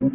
తెలుగుదేశం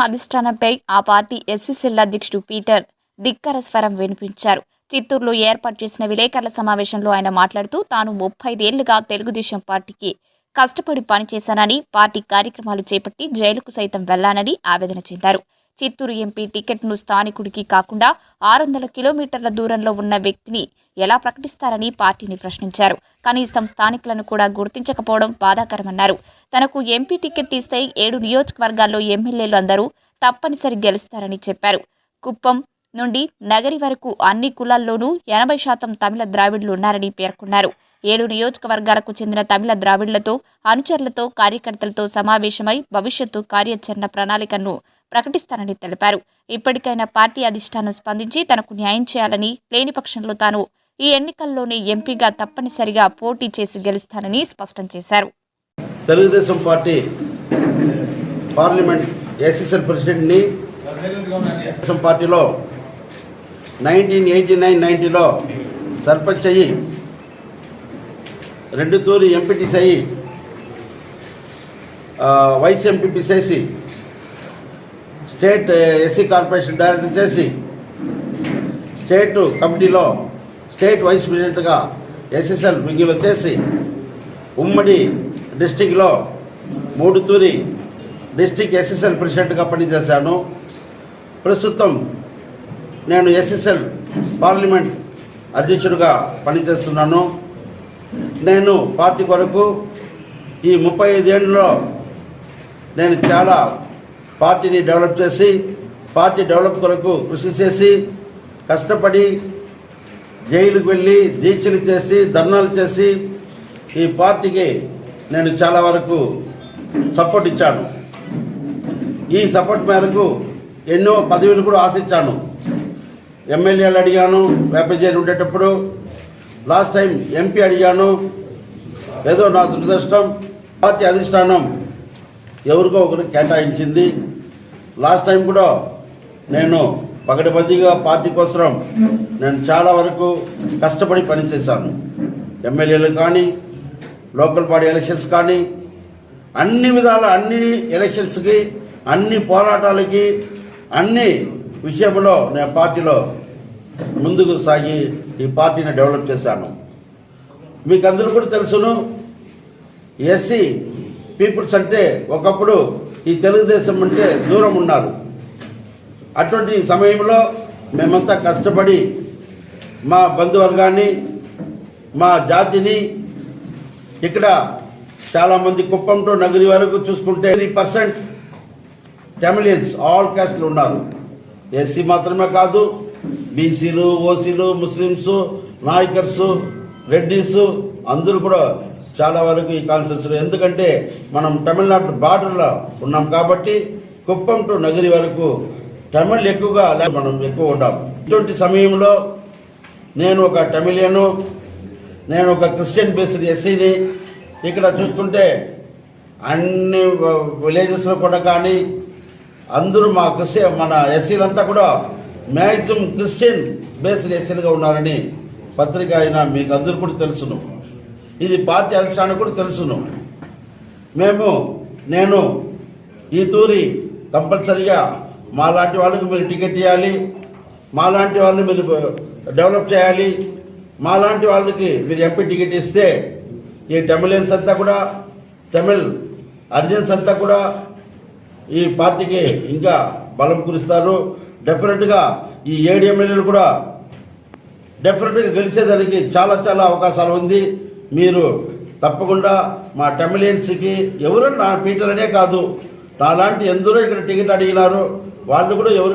అధిష్టానంపై ఆ party SCCL అధ్యక్షుడు పీటర్ ధిక్కర స్వరం వినిపించారు. చిత్తూరులో ఏర్పాటు చేసిన విలేకరుల సమావేశంలో ఆయన మాట్లాడుతూ తాను ముప్పై ఐదేళ్ళుగా తెలుగుదేశం పార్టీకి కష్టపడి పనిచేశానని పార్టీ కార్యక్రమాలు చేపట్టి జైలుకు సైతం వెళ్ళానని ఆవేదన చెందారు. చిత్తూరు ఎంపీ టికెట్ను స్థానికుడికి కాకుండా ఆరు వందల కిలోమీటర్ల దూరంలో ఉన్న వ్యక్తిని ఎలా ప్రకటిస్తారని పార్టీని ప్రశ్నించారు. కనీసం స్థానికులను కూడా గుర్తించకపోవడం బాధాకరమన్నారు. తనకు ఎంపీ టికెట్ ఇస్తే ఏడు నియోజకవర్గాల్లో ఎమ్మెల్యేలు అందరూ తప్పనిసరి గెలుస్తారని చెప్పారు. కుప్పం నుండి నగరి వరకు అన్ని కులాల్లోనూ ఎనభై శాతం తమిళ ద్రావిడులు ఉన్నారని పేర్కొన్నారు. ఏడు నియోజకవర్గాలకు చెందిన తమిళ ద్రావిడులతో అనుచరులతో కార్యకర్తలతో సమావేశమై భవిష్యత్తు కార్యాచరణ ప్రణాళికను ప్రకటిస్తానని తెలిపారు. ఇప్పటికైనా పార్టీ అధిష్టానం స్పందించి తనకు న్యాయం చేయాలని లేని పక్షంలో తాను ఈ ఎన్నికల్లోనే ఎంపీగా తప్పనిసరిగా పోటీ చేసి గెలుస్తానని స్పష్టం చేశారు. తెలుగుదేశం పార్టీ పార్లమెంట్ ఎస్ఎస్ఎల్ ప్రెసిడెంట్ని పార్టీలో నైన్టీన్ ఎయిటీ నైన్ నైన్టీలో సర్పంచ్ అయ్యి రెండు తూరి ఎంపీటీస్. అయ్యి వైస్ ఎంపీపీ చేసి స్టేట్ ఎస్సీ కార్పొరేషన్ డైరెక్టర్ చేసి స్టేట్ కమిటీలో స్టేట్ వైస్ ప్రెసిడెంట్గా ఎస్ఎస్ఎల్ వింగిలో చేసి ఉమ్మడి డిస్టిక్లో మూడు తూరి డిస్టిక్ ఎస్ఎస్ఎల్ ప్రెసిడెంట్గా పనిచేశాను. ప్రస్తుతం నేను ఎస్ఎస్ఎల్ పార్లమెంట్ అధ్యక్షుడిగా పనిచేస్తున్నాను. నేను పార్టీ కొరకు ఈ ముప్పై ఐదేళ్ళలో నేను చాలా పార్టీని డెవలప్ చేసి పార్టీ డెవలప్ కొరకు కృషి చేసి కష్టపడి జైలుకు వెళ్ళి దీక్షలు చేసి ధర్నాలు చేసి ఈ పార్టీకి నేను చాలా వరకు సపోర్ట్ ఇచ్చాను. ఈ సపోర్ట్ మేరకు ఎన్నో పదవులు కూడా ఆశించాను. ఎమ్మెల్యేలు అడిగాను వేపజేరి ఉండేటప్పుడు లాస్ట్ టైం ఎంపీ అడిగాను ఏదో నా దురదృష్టం పార్టీ అధిష్టానం ఎవరికో ఒకరికి కేటాయించింది. లాస్ట్ టైం కూడా నేను పగడబందీగా పార్టీ కోసం నేను చాలా వరకు కష్టపడి పనిచేశాను. ఎమ్మెల్యేలు కానీ లోకల్ బాడీ ఎలక్షన్స్ కానీ అన్ని విధాల అన్ని ఎలక్షన్స్కి అన్ని పోరాటాలకి అన్ని విషయంలో నేను పార్టీలో ముందుకు సాగి ఈ పార్టీని డెవలప్ చేశాను. మీకు అందరూ కూడా తెలుసును ఎస్సీ పీపుల్స్ అంటే ఒకప్పుడు ఈ తెలుగుదేశం అంటే దూరం ఉన్నారు. అటువంటి సమయంలో మేమంతా కష్టపడి మా బంధువర్గాన్ని మా జాతిని ఇక్కడ చాలామంది కుప్పం టు నగరి వరకు చూసుకుంటే త్రీ పర్సెంట్ టెమిలియన్స్ ఆల్ క్యాస్ట్లు ఉన్నారు. ఎస్సీ మాత్రమే కాదు బీసీలు ఓసీలు ముస్లిమ్స్ నాయకర్స్ రెడ్డిస్ అందరూ కూడా చాలా వరకు ఈ కాన్సెన్స్ ఎందుకంటే మనం తమిళనాడు బార్డర్లో ఉన్నాం కాబట్టి కుప్పం టు నగరి వరకు తమిళ్ ఎక్కువగా మనం ఎక్కువ ఉంటాం ఇటువంటి సమయంలో నేను ఒక తమిళియను నేను ఒక క్రిస్టియన్ బేస్డ్ ఎస్సీని ఇక్కడ చూసుకుంటే అన్ని విలేజెస్లో కూడా కానీ అందరూ మా క్రిస్టియన్ మన ఎస్సీలంతా కూడా మ్యాక్సిమం క్రిస్టియన్ బేస్డ్ ఎస్సీలుగా ఉన్నారని పత్రిక అయినా మీకు అందరూ కూడా తెలుసును. ఇది పార్టీ అధిష్టానం కూడా తెలుసును. మేము నేను ఈ తూరి కంపల్సరిగా మాలాంటి వాళ్ళకి మీరు టికెట్ ఇవ్వాలి మాలాంటి వాళ్ళని మీరు డెవలప్ చేయాలి మాలాంటి వాళ్ళకి మీరు ఎంపీ టికెట్ ఇస్తే ఈ తమిళియన్స్ అంతా కూడా తమిళ్ అర్జన్స్ అంతా కూడా ఈ పార్టీకి ఇంకా బలం కురిస్తారు. డెఫినెట్గా ఈ ఏడు ఎమ్మెల్యేలు కూడా డెఫినెట్గా గెలిచేదానికి చాలా చాలా అవకాశాలు ఉంది. మీరు తప్పకుండా మా టెమిలియన్స్కి ఎవరు నా పీటర్ అనే కాదు. నాలాంటి ఎందరో ఇక్కడ టికెట్ అడిగినారు. వాళ్ళు కూడా ఎవరు